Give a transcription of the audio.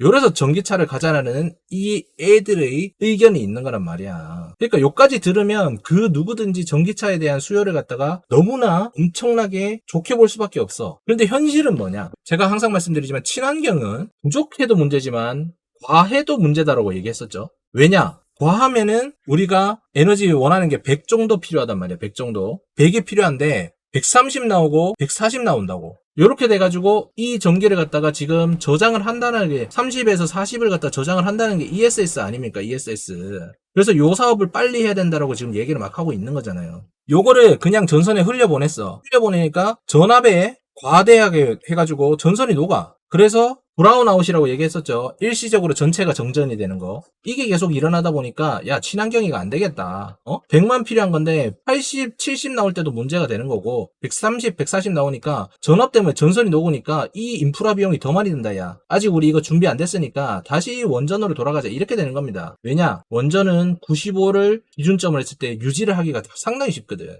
요래서 전기차를 가자라는 이 애들의 의견이 있는 거란 말이야. 그러니까 요까지 들으면 그 누구든지 전기차에 대한 수요를 갖다가 너무나 엄청나게 좋게 볼 수밖에 없어. 그런데 현실은 뭐냐? 제가 항상 말씀드리지만 친환경은 부족해도 문제지만 과해도 문제다라고 얘기했었죠. 왜냐? 과하면은 우리가 에너지 원하는 게 100 정도 필요하단 말이야. 100 정도. 100이 필요한데 130 나오고 140 나온다고. 이렇게 돼가지고 이 전기를 갖다가 지금 저장을 한다는 게 30에서 40을 갖다 저장을 한다는 게 ESS 아닙니까? ESS. 그래서 요 사업을 빨리 해야 된다라고 지금 얘기를 막 하고 있는 거잖아요. 요거를 그냥 전선에 흘려보냈어. 흘려보내니까 전압에 과대하게 해가지고 전선이 녹아. 그래서 브라운 아웃이라고 얘기했었죠. 일시적으로 전체가 정전이 되는 거. 이게 계속 일어나다 보니까 야 친환경이가 안 되겠다. 어? 100만 필요한 건데 80, 70 나올 때도 문제가 되는 거고 130, 140 나오니까 전압 때문에 전선이 녹으니까 이 인프라 비용이 더 많이 든다 야. 아직 우리 이거 준비 안 됐으니까 다시 원전으로 돌아가자 이렇게 되는 겁니다. 왜냐? 원전은 95를 기준점을 했을 때 유지를 하기가 상당히 쉽거든.